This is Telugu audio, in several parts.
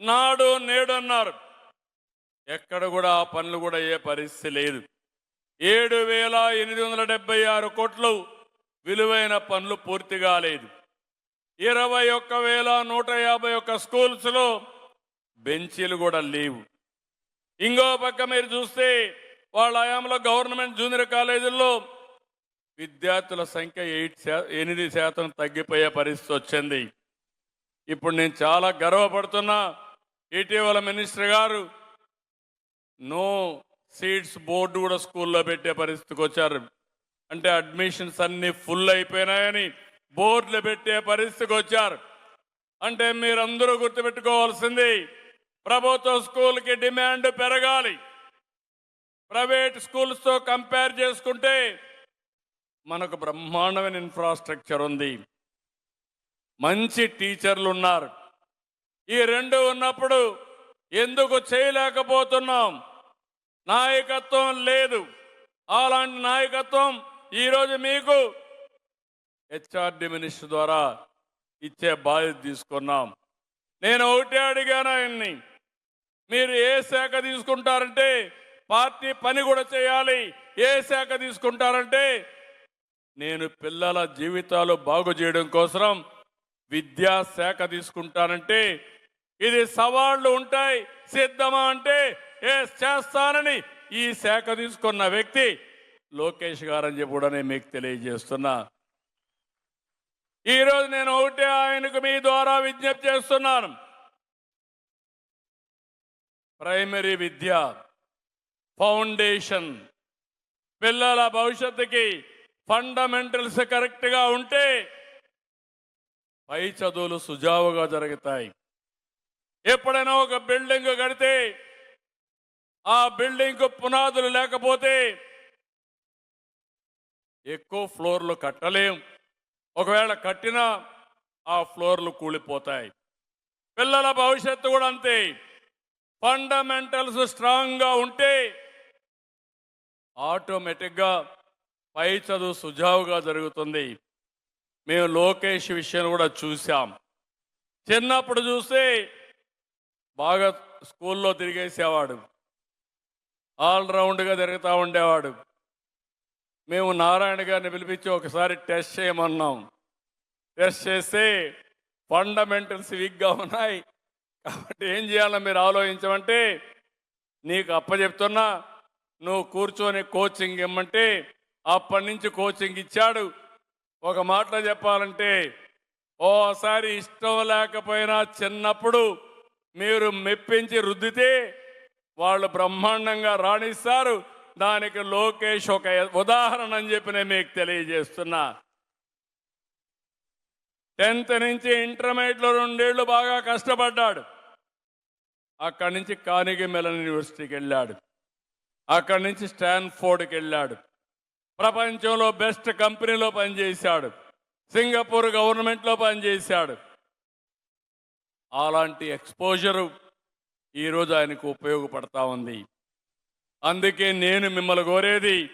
నాడు నేడు అన్నారు. ఎక్కడ కూడా ఆ పనులు కూడా ఏ పరిస్థితి లేదు. ఏడు వేల ఎనిమిది వందల డెబ్బై ఆరు కోట్లు విలువైన పనులు పూర్తి కాలేదు. ఇరవై ఒక్క వేల నూట యాభై ఒక్క స్కూల్స్లో బెంచీలు కూడా లేవు. ఇంకో పక్క మీరు చూస్తే వాళ్ళ హయాంలో గవర్నమెంట్ జూనియర్ కాలేజీల్లో విద్యార్థుల సంఖ్య ఎయిట్ శా ఎనిమిది శాతం తగ్గిపోయే పరిస్థితి వచ్చింది. ఇప్పుడు నేను చాలా గర్వపడుతున్నా ఇటీవల మినిస్టర్ గారు నో సీట్స్ బోర్డు కూడా స్కూల్లో పెట్టే పరిస్థితికి వచ్చారు. అంటే అడ్మిషన్స్ అన్నీ ఫుల్ అయిపోయినాయని బోర్డులు పెట్టే పరిస్థితికి వచ్చారు. అంటే మీరందరూ గుర్తుపెట్టుకోవాల్సింది ప్రభుత్వ స్కూల్కి డిమాండ్ పెరగాలి. ప్రైవేట్ స్కూల్స్తో కంపేర్ చేసుకుంటే మనకు బ్రహ్మాండమైన ఇన్ఫ్రాస్ట్రక్చర్ ఉంది. మంచి టీచర్లు ఉన్నారు. ఈ రెండు ఉన్నప్పుడు ఎందుకు చేయలేకపోతున్నాం? నాయకత్వం లేదు. అలాంటి నాయకత్వం ఈరోజు మీకు హెచ్ఆర్డి మినిస్టర్ ద్వారా ఇచ్చే బాధ్యత తీసుకున్నాం. నేను ఒకటే అడిగాను ఆయన్ని మీరు ఏ శాఖ తీసుకుంటారంటే పార్టీ పని కూడా చేయాలి ఏ శాఖ తీసుకుంటారంటే నేను పిల్లల జీవితాలు బాగు చేయడం కోసం విద్యా శాఖ తీసుకుంటానంటే ఇది సవాళ్ళు ఉంటాయి సిద్ధమా అంటే ఏ చేస్తానని. ఈ శాఖ తీసుకున్న వ్యక్తి లోకేష్ గారని చెప్పి కూడా నేను మీకు తెలియజేస్తున్నా. ఈరోజు నేను ఒకటే ఆయనకు మీ ద్వారా విజ్ఞప్తి చేస్తున్నాను. ప్రైమరీ విద్య ఫౌండేషన్ పిల్లల భవిష్యత్తుకి ఫండమెంటల్స్ కరెక్ట్గా ఉంటే పై చదువులు సుజావుగా జరుగుతాయి. ఎప్పుడైనా ఒక బిల్డింగ్ కడితే ఆ బిల్డింగ్ పునాదులు లేకపోతే ఎక్కువ ఫ్లోర్లు కట్టలేం. ఒకవేళ కట్టినా ఆ ఫ్లోర్లు కూలిపోతాయి. పిల్లల భవిష్యత్తు కూడా అంతే. ఫండమెంటల్స్ స్ట్రాంగ్గా ఉంటే ఆటోమేటిక్గా పై చదువు సుజావుగా జరుగుతుంది. మేము లోకేష్ విషయం కూడా చూసాం చిన్నప్పుడు చూస్తే బాగా స్కూల్లో తిరిగేసేవాడు. ఆల్రౌండ్గా తిరుగుతూ ఉండేవాడు. మేము నారాయణ గారిని పిలిపించి ఒకసారి టెస్ట్ చేయమన్నాం. టెస్ట్ చేస్తే ఫండమెంటల్స్ వీక్గా ఉన్నాయి. కాబట్టి ఏం చేయాలో మీరు ఆలోచించమంటే నీకు అప్పచెప్తున్నా నువ్వు కూర్చొని కోచింగ్ ఇమ్మంటే అప్పటి నుంచి కోచింగ్ ఇచ్చాడు. ఒక మాటలో చెప్పాలంటే ఓసారి ఇష్టం లేకపోయినా చిన్నప్పుడు మీరు మెప్పించి రుద్దితే వాళ్ళు బ్రహ్మాండంగా రాణిస్తారు. దానికి లోకేష్ ఒక ఉదాహరణ అని చెప్పి నేను మీకు తెలియజేస్తున్నా. టెన్త్ నుంచి ఇంటర్మీడియట్లో రెండేళ్ళు బాగా కష్టపడ్డాడు. అక్కడి నుంచి కానిగి మెలన్ యూనివర్సిటీకి వెళ్ళాడు. అక్కడి నుంచి స్టాన్ఫోర్డ్కి వెళ్ళాడు. ప్రపంచంలో బెస్ట్ కంపెనీలో పనిచేశాడు. సింగపూర్ గవర్నమెంట్లో పనిచేశాడు. అలాంటి ఎక్స్పోజరు ఈరోజు ఆయనకు ఉపయోగపడతా ఉంది. అందుకే నేను మిమ్మల్ని కోరేది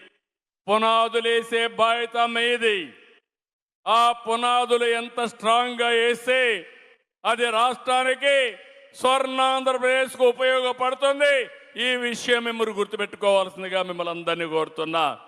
పునాదులేసే బాధ్యత మీది. ఆ పునాదులు ఎంత స్ట్రాంగ్గా వేస్తే అది రాష్ట్రానికి స్వర్ణాంధ్రప్రదేశ్కు ఉపయోగపడుతుంది. ఈ విషయం మిమ్మల్ని గుర్తుపెట్టుకోవాల్సిందిగా మిమ్మల్ని అందరినీ కోరుతున్నా.